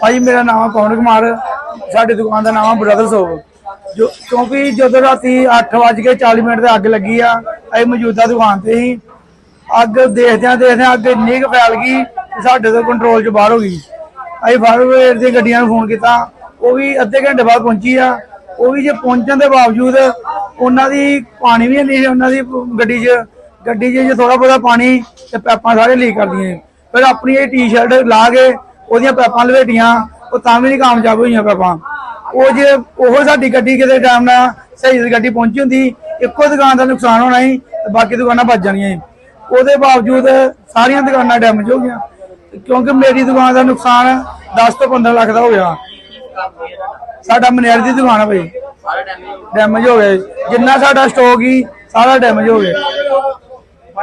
ਭਾਈ, ਮੇਰਾ ਨਾਮ ਹੈ ਪਵਨ ਕੁਮਾਰ। ਸਾਡੀ ਦੁਕਾਨ ਦਾ ਨਾਮ ਆ ਬ੍ਰਦਰਸ ਹੋਪ ਜੋ ਕਿਉਂਕਿ ਜਦੋਂ ਰਾਤੀ 8:40 ਮਿੰਟ ਤੇ ਅੱਗ ਲੱਗੀ ਆ, ਅਸੀਂ ਮੌਜੂਦਾ ਦੁਕਾਨ ਤੇ ਸੀ। ਅੱਗ ਦੇਖਦਿਆਂ ਦੇਖਦਿਆਂ ਅੱਗ ਇੰਨੀ ਕੁ ਫੈਲ ਗਈ ਕਿ ਸਾਡੇ ਤੋਂ ਕੰਟਰੋਲ 'ਚ ਬਾਹਰ ਹੋ ਗਈ। ਅਸੀਂ ਫਾਇਰ ਬ੍ਰਿਗੇਡ ਦੀਆਂ ਗੱਡੀਆਂ ਨੂੰ ਫੋਨ ਕੀਤਾ। ਉਹ ਵੀ ਅੱਧੇ ਘੰਟੇ ਬਾਅਦ ਪਹੁੰਚੀ ਆ। ਉਹ ਵੀ ਜੇ ਪਹੁੰਚਣ ਦੇ ਬਾਵਜੂਦ ਉਹਨਾਂ ਦੀ ਪਾਣੀ ਵੀ ਨਹੀਂ ਸੀ, ਉਹਨਾਂ ਦੀ ਗੱਡੀ 'ਚ। ਗੱਡੀ 'ਚ ਜੇ ਥੋੜਾ ਬਹੁਤਾ ਪਾਣੀ ਤੇ ਪੈਪਾਂ ਸਾਰੇ ਲੀਕ ਕਰਦੀਆਂ ਫਿਰ ਆਪਣੀ ਇਹ ਟੀ-ਸ਼ਰਟ ਲਾ ਕੇ ਉਹਦੀਆਂ ਪੈਪਾਂ ਲਵੇਟੀਆਂ ਉਹ ਤਾਂ ਵੀ ਨਹੀਂ ਕਾਮਯਾਬ ਹੋਈਆਂ ਪੈਪਾਂ। ਉਹ ਜੇ ਉਹ ਸਾਡੀ ਗੱਡੀ ਕਿਤੇ ਟਾਈਮ ਨਾਲ ਸਹੀ ਗੱਡੀ ਪਹੁੰਚੀ ਹੁੰਦੀ ਇੱਕੋ ਦੁਕਾਨ ਦਾ ਨੁਕਸਾਨ ਹੋਣਾ ਸੀ ਤੇ ਬਾਕੀ ਦੁਕਾਨਾਂ ਬਚ ਜਾਣੀਆਂ ਉਹਦੇ ਬਾਵਜੂਦ ਸਾਰੀਆਂ ਦੁਕਾਨਾਂ ਡੈਮੇਜ ਹੋ ਗਈਆਂ। ਕਿਉਂਕਿ ਮੇਰੀ ਦੁਕਾਨ ਦਾ ਨੁਕਸਾਨ 10 ਤੋਂ 15 ਲੱਖ ਦਾ ਹੋ ਗਿਆ। ਸਾਡਾ ਮਨਿਆਰ ਦੀ ਦੁਕਾਨ ਆ ਭਾਈ ਡੈਮੇਜ ਹੋ ਗਏ ਜਿੰਨਾ ਸਾਡਾ ਸਟਾਕ ਹੀ ਸਾਰਾ ਡੈਮੇਜ ਹੋ ਗਿਆ।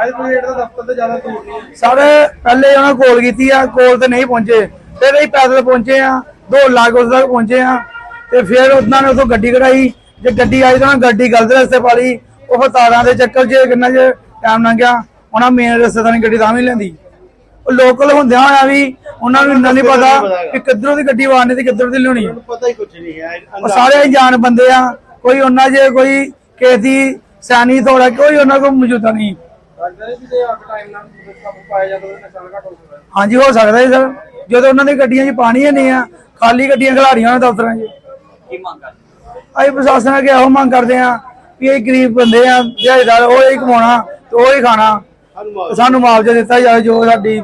ਫਾਇਰ ਬ੍ਰਿਗੇਡ ਦਾ ਦਫ਼ਤਰ ਤੇ ਜ਼ਿਆਦਾ ਦੂਰ ਨਹੀਂ ਹੈ। ਸਾਰੇ ਪਹਿਲੇ ਉਹਨਾਂ ਕੋਲ ਕੀਤੀ ਆ ਕੋਲ ਤੇ ਨਹੀਂ ਪਹੁੰਚੇ। ਫਿਰ ਅਸੀਂ ਪੈਦਲ ਪਹੁੰਚੇ ਆ ਦੋ ਲੱਖ ਉਸ ਤੱਕ ਪਹੁੰਚੇ ਆ। ਤੇ ਫਿਰ ਉਹਨਾਂ ਨੇ ਉਥੋਂ ਗੱਡੀ ਕਢਾਈ। ਜੇ ਗੱਡੀ ਆਈ ਤਾਂ ਗੱਡੀ ਗਲਤ ਰਸਤੇ ਪਾ ਲਈ। ਉਹ ਤਾਰਾਂ ਦੇ ਚੱਕਰ 'ਚ ਕਿੰਨਾ ਜੇ ਟਾਈਮ ਲੰਘ ਗਿਆ। ਉਹਨਾਂ ਮੇਨ ਰਸਤੇ ਤੋਂ ਗੱਡੀ ਤਾਂ ਵੀ ਲੈਂਦੀ। ਉਹ ਲੋਕਲ ਹੁੰਦਿਆਂ ਹੋਇਆ ਵੀ ਉਹਨਾਂ ਨੂੰ ਇੰਨਾ ਨਹੀਂ ਪਤਾ ਕਿ ਕਿੱਧਰੋਂ ਦੀ ਗੱਡੀ ਵਾਰਨੀ ਤੇ ਕਿੱਧਰੋਂ ਦੀ ਲਿਆਉਣੀ। ਆ। ਪਤਾ ਹੀ ਕੁਝ ਨਹੀਂ ਹੈ। ਉਹ ਸਾਰੇ ਜਾਣ ਬੰਦੇ ਆ। ਕੋਈ ਉਹਨਾਂ ਜੇ ਕੋਈ ਕਿਸੇ ਦੀ ਸੈਨੀ ਥੋੜਾ ਕੋਈ ਉਹਨਾਂ ਕੋਲ ਮੌਜੂਦਾ ਨਹੀਂ। ਜੇ ਹਾਂਜੀ ਹੋ ਸਕਦਾ ਹੈ ਸਰ। ਜਦੋਂ ਉਹਨਾਂ ਦੀ ਗੱਡੀਆਂ 'ਚ ਪਾਣੀ ਹੀ ਨਹੀਂ ਆ ਖਾਲੀ ਗੱਡੀਆਂ ਖਿਲਾੜੀਆਂ ਉਹਨਾਂ ਦਫ਼ਤਰਾਂ 'ਚ। ਕੀ ਮੰਗ ਕਰਦੇ ਅਸੀਂ ਪ੍ਰਸ਼ਾਸਨ ਅੱਗੇ ਇਹੋ ਮੰਗ ਕਰਦੇ ਆ ਵੀ ਇਹ ਗਰੀਬ ਬੰਦੇ ਆ ਦਿਹਾੜੀਦਾਰ ਉਹ ਹੀ ਕਮਾਉਣਾ ਤੇ ਉਹ ਹੀ ਖਾਣਾ। ਤੇ ਸਾਨੂੰ ਮੁਆਵਜ਼ਾ ਦਿੱਤਾ ਜਾਵੇ ਜੋ ਸਾਡੀ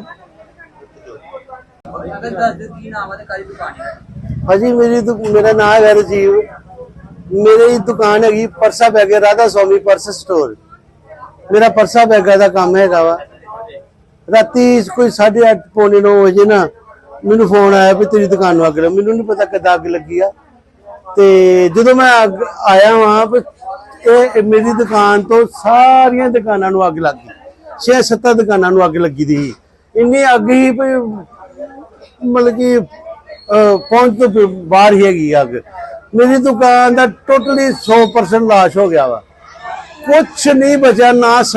ਅਗਰ ਦੱਸ ਦਿਓ ਕੀ ਨਾਮ ਹੈ ਤੇ ਕਾਹਦੀ ਦੁਕਾਨ ਹੈ? ਭਾਜੀ ਮੇਰੀ ਦੁ- ਮੇਰਾ ਨਾਮ ਹੈ ਰਜੀਵ। ਮੇਰੀ ਦੁਕਾਨ ਹੈਗੀ ਪਰਸਾ ਬੈਗੇ ਰਾਧਾ ਸਵਾਮੀ ਪਰਸ ਸਟੋਰ। ਮੇਰਾ ਪਰਸਾ ਬੈਗਾ ਦਾ ਕੰਮ ਹੈਗਾ ਵਾ। ਰਾਤੀ ਕੋਈ 8:30 ਪੌਣੇ 9 ਵਜੇ ਨਾ ਮੈਨੂੰ ਫੋਨ ਆਇਆ ਵੀ ਤੇਰੀ ਦੁਕਾਨ ਨੂੰ ਅੱਗ ਲੱਗੀ ਮੈਨੂੰ ਨਹੀਂ ਪਤਾ ਕਿੱਦਾਂ ਅੱਗ ਲੱਗੀ ਆ। ਤੇ ਜਦੋਂ ਮੈਂ ਅੱਗ ਆਇਆ ਵਾਂ ਇਹ ਮੇਰੀ ਦੁਕਾਨ ਤੋਂ ਸਾਰੀਆਂ ਦੁਕਾਨਾਂ ਨੂੰ ਅੱਗ ਲੱਗ ਗਈ। ਛੇ ਸੱਤ ਦੁਕਾਨਾਂ ਨੂੰ ਅੱਗ ਲੱਗੀ ਦੀ ਸੀ। ਇੰਨੀ ਅੱਗ ਹੀ ਵੀ ਮਤਲਬ ਕਿ ਪਹੁੰਚ ਤੋਂ ਬਾਹਰ ਹੀ ਹੈਗੀ ਅੱਗ। ਮੇਰੀ ਦੁਕਾਨ ਦਾ ਟੋਟਲੀ 100% ਲਾਸ਼ ਹੋ ਗਿਆ ਵਾ। ਕੁਛ ਨਹੀਂ ਬਚਿਆ ਨਾ ਸ-